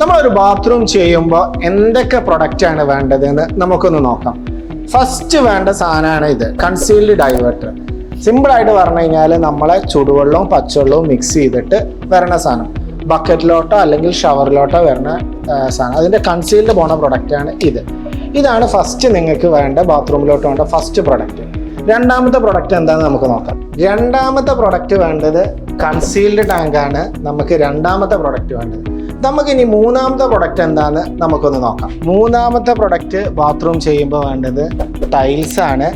നമ്മളൊരു ബാത്റൂം ചെയ്യുമ്പോൾ എന്തൊക്കെ പ്രൊഡക്റ്റ് ആണ് വേണ്ടതെന്ന് നമുക്കൊന്ന് നോക്കാം. ഫസ്റ്റ് വേണ്ട സാധനമാണ് ഇത് കൺസീൽഡ് ഡൈവേർട്ടർ സിമ്പിളായിട്ട് പറഞ്ഞു കഴിഞ്ഞാൽ നമ്മളെ ചുടുവെള്ളവും പച്ചവെള്ളവും മിക്സ് ചെയ്തിട്ട് വരണ സാധനം. ബക്കറ്റിലോട്ടോ അല്ലെങ്കിൽ ഷവറിലോട്ടോ ആ, സാധനം. അതിന്റെ കൺസീൽഡ് പോണ പ്രൊഡക്റ്റാണ് ഇത്. ഇതാണ് ഫസ്റ്റ് നിങ്ങൾക്ക് വേണ്ട ബാത്റൂമിലോട്ട് വേണ്ട ഫസ്റ്റ് പ്രൊഡക്റ്റ് രണ്ടാമത്തെ പ്രൊഡക്റ്റ് എന്താണെന്ന് നമുക്ക് നോക്കാം. രണ്ടാമത്തെ പ്രൊഡക്റ്റ് വേണ്ടത് കൺസീൽഡ് ടാങ്കാണ് നമുക്ക് രണ്ടാമത്തെ പ്രൊഡക്റ്റ് വേണ്ടത്. നമുക്ക് ഇനി മൂന്നാമത്തെ പ്രൊഡക്റ്റ് എന്താന്ന് നമുക്കൊന്ന് നോക്കാം. മൂന്നാമത്തെ പ്രൊഡക്റ്റ് ബാത്റൂം ചെയ്യുമ്പോൾ വേണ്ടത് ടൈൽസ് ആണ്.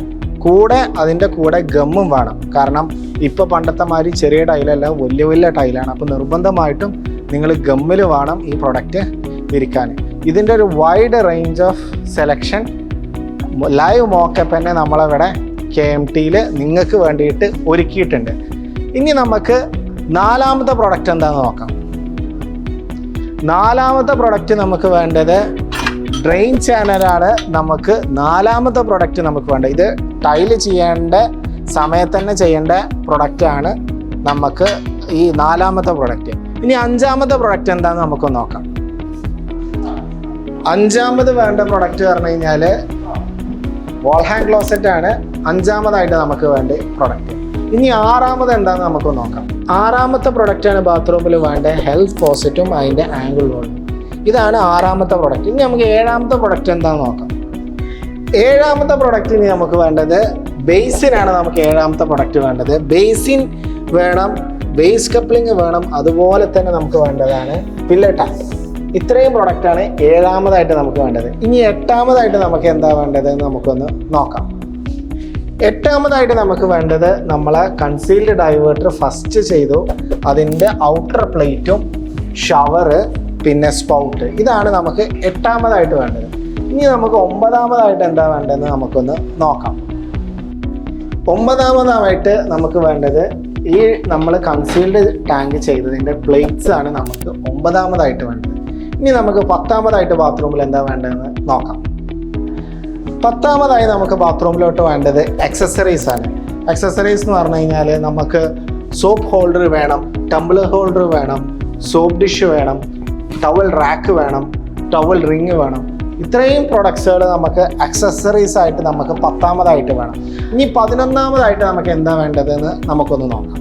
കൂടെ അതിന്റെ കൂടെ ഗമ്മും വേണം. കാരണം ഇപ്പോൾ പണ്ടത്തെ മാതിരി ചെറിയ ടൈലല്ല വലിയ വലിയ ടൈലാണ് അപ്പോൾ നിർബന്ധമായിട്ടും നിങ്ങൾ ഗമ്മിൽ വേണം ഈ പ്രൊഡക്റ്റ് വിരിക്കാൻ. ഇതിന്റെ ഒരു wide range of selection live mockup തന്നെ നമ്മളിവിടെ കെ എം ടിയിൽ നിങ്ങൾക്ക് വേണ്ടിയിട്ട് ഒരുക്കിയിട്ടുണ്ട്. ഇനി നമുക്ക് നാലാമത്തെ പ്രൊഡക്റ്റ് എന്താണെന്ന് നോക്കാം. നാലാമത്തെ പ്രൊഡക്റ്റ് നമുക്ക് വേണ്ടത് ഡ്രെയിൻ ചാനലാണ് നമുക്ക് നാലാമത്തെ പ്രൊഡക്റ്റ് നമുക്ക് വേണ്ടത്. ഇത് ടൈൽ ചെയ്യേണ്ട സമയത്ത് തന്നെ ചെയ്യേണ്ട പ്രൊഡക്റ്റാണ് നമുക്ക് ഈ നാലാമത്തെ പ്രൊഡക്റ്റ് ഇനി അഞ്ചാമത്തെ പ്രൊഡക്റ്റ് എന്താണെന്ന് നമുക്ക് നോക്കാം. അഞ്ചാമത് വേണ്ട പ്രൊഡക്റ്റ് പറഞ്ഞു കഴിഞ്ഞാൽ വാൾ ഹാൻഡ് ക്ലോസറ്റ് ആണ് അഞ്ചാമതായിട്ട് നമുക്ക് വേണ്ട പ്രൊഡക്റ്റ് ഇനി ആറാമത് എന്താണെന്ന് നമുക്ക് നോക്കാം. ആറാമത്തെ പ്രൊഡക്റ്റാണ് ബാത്റൂമിൽ വേണ്ട ഹെൽത്ത് പോസിറ്റും അതിന്റെ ആംഗിൾ വോളും ഇതാണ് ആറാമത്തെ പ്രൊഡക്റ്റ് ഇനി നമുക്ക് ഏഴാമത്തെ പ്രൊഡക്റ്റ് എന്താണെന്ന് നോക്കാം. ഏഴാമത്തെ പ്രൊഡക്റ്റ് ഇനി നമുക്ക് വേണ്ടത് ബേസിനാണ് നമുക്ക് ഏഴാമത്തെ പ്രൊഡക്റ്റ് വേണ്ടത്. ബേസിൻ വേണം ബേസ് കപ്ലിംഗ് വേണം അതുപോലെ തന്നെ നമുക്ക് വേണ്ടതാണ് പില്ലർ ടാങ്ക് ഇത്രയും പ്രൊഡക്റ്റാണ് ഏഴാമതായിട്ട് നമുക്ക് വേണ്ടത്. ഇനി എട്ടാമതായിട്ട് നമുക്ക് എന്താ വേണ്ടത് നമുക്കൊന്ന് നോക്കാം. എട്ടാമതായിട്ട് നമുക്ക് വേണ്ടത് നമ്മളെ കൺസീൽഡ് ഡൈവേർട്ടർ ഫസ്റ്റ് ചെയ്തു. അതിന്റെ ഔട്ടർ പ്ലേറ്റും ഷവറ് പിന്നെ സ്പൗട്ട് ഇതാണ് നമുക്ക് എട്ടാമതായിട്ട് വേണ്ടത്. ഇനി നമുക്ക് ഒമ്പതാമതായിട്ട് എന്താ വേണ്ടതെന്ന് നമുക്കൊന്ന് നോക്കാം. ഒമ്പതാമതായിട്ട് നമുക്ക് വേണ്ടത് ഈ നമ്മൾ കൺസീൽഡ് ടാങ്ക് ചെയ്തതിന്റെ പ്ലേറ്റ്സ് ആണ് നമുക്ക് ഒമ്പതാമതായിട്ട് വേണ്ടത്. ഇനി നമുക്ക് പത്താമതായിട്ട് ബാത്റൂമിൽ എന്താ വേണ്ടതെന്ന് നോക്കാം. പത്താമതായി നമുക്ക് ബാത്റൂമിലോട്ട് വേണ്ടത് അക്സസറീസ് ആണ്. അക്സസറീസ് എന്ന് പറഞ്ഞു കഴിഞ്ഞാൽ നമുക്ക് സോപ്പ് ഹോൾഡർ വേണം ടംബ്ലർ ഹോൾഡർ വേണം സോപ്പ് ഡിഷ് വേണം ടവൽ റാക്ക് വേണം ടവൽ റിങ് വേണം. ഇത്രയും പ്രൊഡക്ട്സുകൾ നമുക്ക് അക്സസറീസ് ആയിട്ട് നമുക്ക് പത്താമതായിട്ട് വേണം. ഇനി പതിനൊന്നാമതായിട്ട് നമുക്ക് എന്താ വേണ്ടതെന്ന് നമുക്കൊന്ന് നോക്കാം.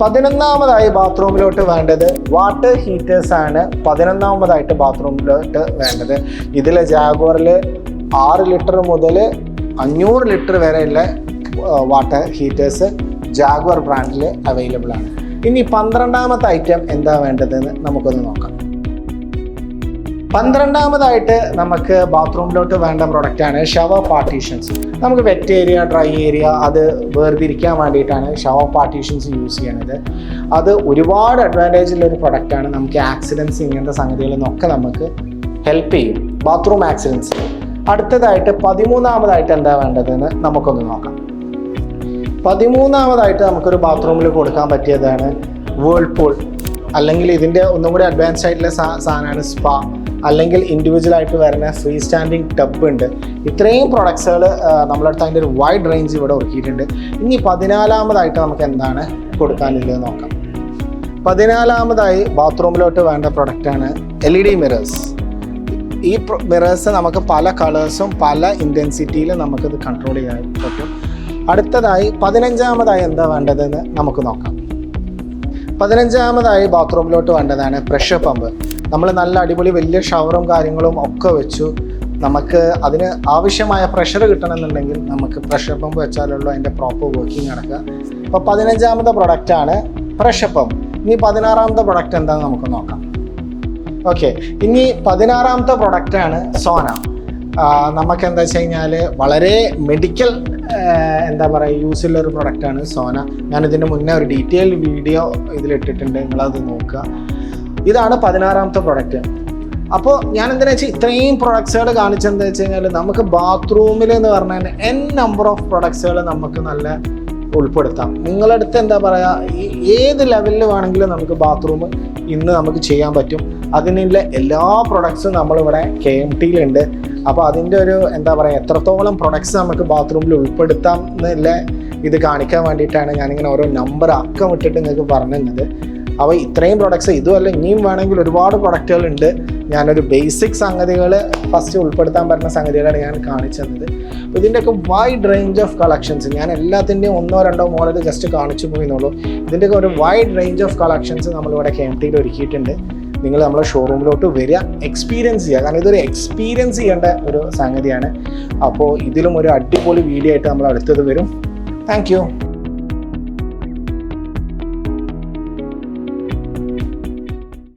പതിനൊന്നാമതായി ബാത്റൂമിലോട്ട് വേണ്ടത് വാട്ടർ ഹീറ്റേഴ്സ് ആണ്. പതിനൊന്നാമതായിട്ട് ബാത്റൂമിലോട്ട് വേണ്ടത്. ഇതിൽ ജാഗോറിൽ ആറ് ലിറ്റർ മുതൽ അഞ്ഞൂറ് ലിറ്റർ വരെയുള്ള വാട്ടർ ഹീറ്റേഴ്സ് ജാഗ്വർ ബ്രാൻഡിൽ അവൈലബിൾ ആണ്. ഇനി പന്ത്രണ്ടാമത്തെ ഐറ്റം എന്താ വേണ്ടതെന്ന് നമുക്കൊന്ന് നോക്കാം. പന്ത്രണ്ടാമതായിട്ട് നമുക്ക് ബാത്റൂമിലോട്ട് വേണ്ട പ്രൊഡക്റ്റാണ് ഷവർ പാർട്ടീഷൻസ് നമുക്ക് വെറ്റ് ഏരിയ ഡ്രൈ ഏരിയ അത് വേർതിരിക്കാൻ വേണ്ടിയിട്ടാണ് ഷവർ പാർട്ടീഷൻസ് യൂസ് ചെയ്യണത്. അത് ഒരുപാട് അഡ്വാന്റേജ് ഉള്ള ഒരു പ്രൊഡക്റ്റാണ് നമുക്ക് ആക്സിഡൻസ് ഇങ്ങനത്തെ സംഗതികളിൽ നിന്നൊക്കെ നമുക്ക് ഹെൽപ്പ് ചെയ്യും. ബാത്റൂം ആക്സിഡൻസ് അടുത്തതായിട്ട് പതിമൂന്നാമതായിട്ട് എന്താ വേണ്ടതെന്ന് നമുക്കൊന്ന് നോക്കാം. പതിമൂന്നാമതായിട്ട് നമുക്കൊരു ബാത്റൂമിൽ കൊടുക്കാൻ പറ്റിയതാണ് വേൾപൂൾ അല്ലെങ്കിൽ ഇതിന്റെ ഒന്നും കൂടി അഡ്വാൻസ് ആയിട്ടുള്ള സാധനമാണ് സ്പാ അല്ലെങ്കിൽ ഇൻഡിവിജ്വൽ ആയിട്ട് വരുന്ന ഫ്രീ സ്റ്റാൻഡിങ് ടബ് ഉണ്ട്. ഇത്രയും പ്രൊഡക്ട്സുകൾ നമ്മളടുത്ത് അതിന്റെ ഒരു വൈഡ് റേഞ്ച് ഇവിടെ ഒരുക്കിയിട്ടുണ്ട്. ഇനി പതിനാലാമതായിട്ട് നമുക്ക് എന്താണ് കൊടുക്കാനുള്ളത് നോക്കാം. പതിനാലാമതായി ബാത്റൂമിലോട്ട് വേണ്ട പ്രൊഡക്റ്റാണ് എൽ ഇ ഡി മിറേഴ്സ് ഈ മിറേഴ്സ് നമുക്ക് പല കളേഴ്സും പല ഇന്റൻസിറ്റിയിലും നമുക്കിത് കൺട്രോൾ ചെയ്യാൻ പറ്റും. അടുത്തതായി പതിനഞ്ചാമതായി എന്താ വേണ്ടതെന്ന് നമുക്ക് നോക്കാം. പതിനഞ്ചാമതായി ബാത്റൂമിലോട്ട് വേണ്ടതാണ് പ്രഷർ പമ്പ് നമ്മൾ നല്ല അടിപൊളി വലിയ ഷവറും കാര്യങ്ങളും ഒക്കെ വെച്ചു. നമുക്ക് അതിന് ആവശ്യമായ പ്രഷർ കിട്ടണമെന്നുണ്ടെങ്കിൽ നമുക്ക് പ്രഷർ പമ്പ് വെച്ചാലുള്ളൂ അതിന്റെ പ്രോപ്പർ വർക്കിംഗ് നടക്കുക. അപ്പോൾ പതിനഞ്ചാമത്തെ പ്രൊഡക്റ്റാണ് പ്രഷർ പമ്പ് ഇനി പതിനാറാമത്തെ പ്രൊഡക്റ്റ് എന്താണെന്ന് നമുക്ക് നോക്കാം. ഓക്കെ ഇനി പതിനാറാമത്തെ ആണ് സോന. നമുക്ക് എന്താ വെച്ച് കഴിഞ്ഞാൽ വളരെ മെഡിക്കൽ എന്താ പറയുക യൂസുള്ള ഒരു പ്രൊഡക്റ്റാണ് സോന. ഞാനിതിന്റെ മുന്നേ ഒരു ഡീറ്റെയിൽ വീഡിയോ ഇതിലിട്ടിട്ടുണ്ട് നിങ്ങളത് നോക്കുക. ഇതാണ് പതിനാറാമത്തെ പ്രൊഡക്റ്റ് അപ്പോൾ ഞാൻ എന്തിനാ വെച്ചാൽ ഇത്രയും പ്രൊഡക്ട്സുകൾ കാണിച്ചെന്താ വെച്ച് കഴിഞ്ഞാൽ നമുക്ക് ബാത്റൂമിൽ എന്ന് പറഞ്ഞാൽ എൻ നമ്പർ ഓഫ് പ്രൊഡക്ട്സുകൾ നമുക്ക് നല്ല ഉൾപ്പെടുത്താം. നിങ്ങളടുത്ത് എന്താ പറയുക ഏത് ലെവലിൽ വേണമെങ്കിലും നമുക്ക് ബാത്റൂം ഇന്ന് നമുക്ക് ചെയ്യാൻ പറ്റും. അതിനുള്ള എല്ലാ പ്രൊഡക്ട്സും നമ്മളിവിടെ കെ എം ടിയിലുണ്ട് അപ്പോൾ അതിന്റെ ഒരു എന്താ പറയുക എത്രത്തോളം പ്രൊഡക്ട്സ് നമുക്ക് ബാത്റൂമിൽ ഉൾപ്പെടുത്താം എന്നുള്ള ഇത് കാണിക്കാൻ വേണ്ടിയിട്ടാണ് ഞാനിങ്ങനെ ഓരോ നമ്പർ അക്കം ഇട്ടിട്ട് നിങ്ങൾക്ക് പറഞ്ഞു തന്നത് അപ്പോൾ ഇത്രയും പ്രൊഡക്ട്സ് ഇതുമല്ല ഇനിയും വേണമെങ്കിൽ ഒരുപാട് പ്രൊഡക്റ്റുകളുണ്ട് ഞാനൊരു ബേസിക് സംഗതികൾ ഫസ്റ്റ് ഉൾപ്പെടുത്താൻ പറ്റുന്ന സംഗതികളാണ് ഞാൻ കാണിച്ചു തന്നത്. അപ്പോൾ ഇതിന്റെയൊക്കെ വൈഡ് റേഞ്ച് ഓഫ് കളക്ഷൻസ് ഞാൻ എല്ലാത്തിന്റെയും ഒന്നോ രണ്ടോ മോഡൽ ജസ്റ്റ് കാണിച്ചു പോയിന്നുള്ളൂ ഇതിന്റെയൊക്കെ ഒരു വൈഡ് റേഞ്ച് ഓഫ് കളക്ഷൻസ് നമ്മളിവിടെ കെ എം ടിയിൽ ഒരുക്കിയിട്ടുണ്ട്. നിങ്ങൾ നമ്മളെ ഷോറൂമിലോട്ട് വരിക എക്സ്പീരിയൻസ് ചെയ്യുക. കാരണം ഇതൊരു എക്സ്പീരിയൻസ് ചെയ്യേണ്ട ഒരു സംഗതിയാണ്. അപ്പോൾ ഇതിലും ഒരു അടിപൊളി വീഡിയോ ആയിട്ട് നമ്മൾ അടുത്തത് വരും. താങ്ക്